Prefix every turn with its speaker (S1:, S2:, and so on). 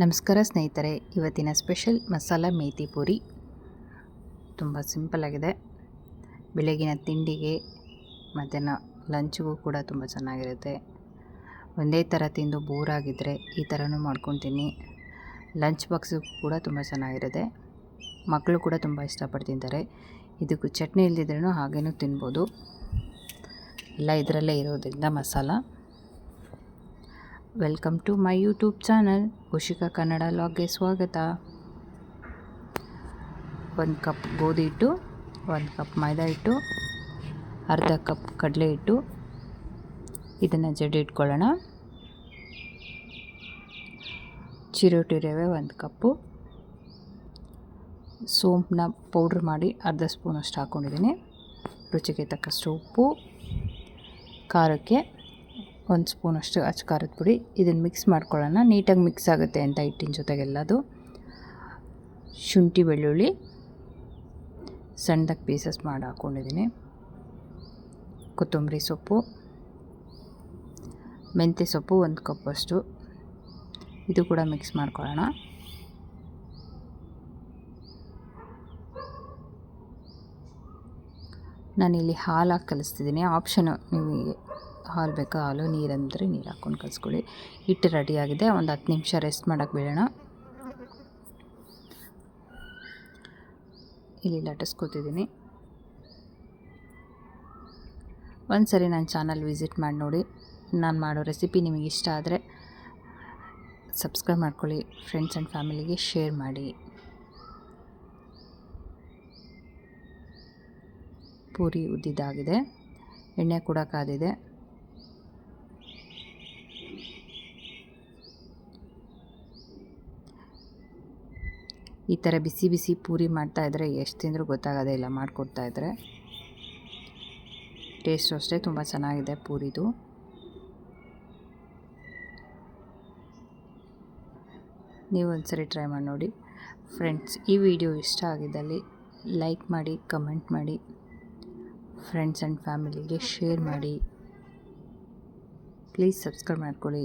S1: ನಮಸ್ಕಾರ ಸ್ನೇಹಿತರೆ, ಇವತ್ತಿನ ಸ್ಪೆಷಲ್ ಮಸಾಲ ಮೇತಿ ಪೂರಿ. ತುಂಬ ಸಿಂಪಲ್ಲಾಗಿದೆ ಬೆಳಗಿನ ತಿಂಡಿಗೆ, ಮಧ್ಯಾಹ್ನ ಲಂಚ್ಗೂ ಕೂಡ ತುಂಬ ಚೆನ್ನಾಗಿರುತ್ತೆ. ಒಂದೇ ಥರ ತಿಂದು ಬೋರ್ ಆಗಿದ್ದರೆ ಈ ಥರನೂ ಮಾಡ್ಕೊತೀನಿ. ಲಂಚ್ ಬಾಕ್ಸಿಗೂ ಕೂಡ ತುಂಬ ಚೆನ್ನಾಗಿರುತ್ತೆ. ಮಕ್ಕಳು ಕೂಡ ತುಂಬ ಇಷ್ಟಪಟ್ಟು ತಿಂತಾರೆ ಇದಕ್ಕೂ ಚಟ್ನಿ ಇಲ್ಲದಿದ್ರೂ ಹಾಗೇನೂ ತಿನ್ಬೋದು. ಎಲ್ಲ ಇದರಲ್ಲೇ ಇರೋದ್ರಿಂದ masala. Welcome to my YouTube channel Ushika Kannada ಲಾಗ್ಗೆ ಸ್ವಾಗತ. ಒಂದು ಕಪ್ ಗೋಧಿ ಹಿಟ್ಟು, ಒಂದು ಕಪ್ ಮೈದಾ ಹಿಟ್ಟು, ಅರ್ಧ ಕಪ್ ಕಡಲೆ ಹಿಟ್ಟು. ಇದನ್ನು ಜಡಿ ಇಟ್ಕೊಳ್ಳೋಣ. ಚಿರೋಟಿ ರವೆ ಒಂದು ಕಪ್ಪು. ಸೋಂಪನ್ನ ಪೌಡ್ರ್ ಮಾಡಿ ಅರ್ಧ ಸ್ಪೂನಷ್ಟು ಹಾಕ್ಕೊಂಡಿದ್ದೀನಿ ರುಚಿಗೆ ತಕ್ಕಷ್ಟು ಉಪ್ಪು, ಖಾರಕ್ಕೆ ಒಂದು ಸ್ಪೂನಷ್ಟು ಅಚ್ಚ ಖಾರದ ಪುಡಿ. ಇದನ್ನು ಮಿಕ್ಸ್ ಮಾಡ್ಕೊಳ್ಳೋಣ. ನೀಟಾಗಿ ಮಿಕ್ಸ್ ಆಗುತ್ತೆ ಅಂತ ಹಿಟ್ಟಿನ ಜೊತೆಗೆಲ್ಲದು ಶುಂಠಿ, ಬೆಳ್ಳುಳ್ಳಿ, ಸಣ್ಣದಾಗಿ ಪೀಸಸ್ ಮಾಡಿ ಹಾಕ್ಕೊಂಡಿದ್ದೀನಿ ಕೊತ್ತಂಬರಿ ಸೊಪ್ಪು, ಮೆಂತ್ಯ ಸೊಪ್ಪು ಒಂದು ಕಪ್ಪಷ್ಟು ಇದು ಕೂಡ ಮಿಕ್ಸ್ ಮಾಡ್ಕೊಳ್ಳೋಣ. ನಾನಿಲ್ಲಿ ಹಾಲಾಗಿ ಕಲಿಸ್ತಿದ್ದೀನಿ. ಆಪ್ಷನು ನಿಮಗೆ ಹಾಲು ಬೇಕಾ? ಹಾಲು ನೀರಂದರೆ ನೀರು ಹಾಕ್ಕೊಂಡು ಕಲಿಸ್ಕೊಳ್ಳಿ. ಹಿಟ್ಟು ರೆಡಿಯಾಗಿದೆ ಒಂದು ಹತ್ತು ನಿಮಿಷ ರೆಸ್ಟ್ ಮಾಡೋಕ್ಕೆ ಬಿಡೋಣ. ಇಲ್ಲಿ ಲಟ್ಟಿಸ್ಕೊತಿದ್ದೀನಿ ಒಂದು ಸರಿ ನನ್ನ ಚಾನಲ್ ವಿಸಿಟ್ ಮಾಡಿ ನೋಡಿ. ನಾನು ಮಾಡೋ ರೆಸಿಪಿ ನಿಮಗೆ ಇಷ್ಟ ಆದರೆ ಸಬ್ಸ್ಕ್ರೈಬ್ ಮಾಡ್ಕೊಳ್ಳಿ. ಫ್ರೆಂಡ್ಸ್ ಆ್ಯಂಡ್ ಫ್ಯಾಮಿಲಿಗೆ ಶೇರ್ ಮಾಡಿ. ಪೂರಿ ಉದ್ದಿದ್ದಾಗಿದೆ. ಎಣ್ಣೆ ಕೂಡ ಕಾದಿದೆ. ಈ ಥರ ಬಿಸಿ ಬಿಸಿ ಪೂರಿ ಮಾಡ್ತಾಯಿದ್ರೆ ಎಷ್ಟು ತಿಂದರೂ ಗೊತ್ತಾಗೋದೇ ಇಲ್ಲ ಮಾಡಿಕೊಡ್ತಾಯಿದ್ರೆ ಟೇಸ್ಟು ಅಷ್ಟೇ ತುಂಬ ಚೆನ್ನಾಗಿದೆ ಪೂರಿದು. ನೀವು ಒಂದ್ಸರಿ ಟ್ರೈ ಮಾಡಿ ನೋಡಿ. ಫ್ರೆಂಡ್ಸ್ ಈ ವಿಡಿಯೋ ಇಷ್ಟ ಆಗಿದ್ದಲ್ಲಿ ಲೈಕ್ ಮಾಡಿ ಕಮೆಂಟ್ ಮಾಡಿ. ಫ್ರೆಂಡ್ಸ್ ಆ್ಯಂಡ್ ಫ್ಯಾಮಿಲಿಗೆ ಶೇರ್ ಮಾಡಿ. ಪ್ಲೀಸ್ ಸಬ್ಸ್ಕ್ರೈಬ್ ಮಾಡ್ಕೊಳ್ಳಿ.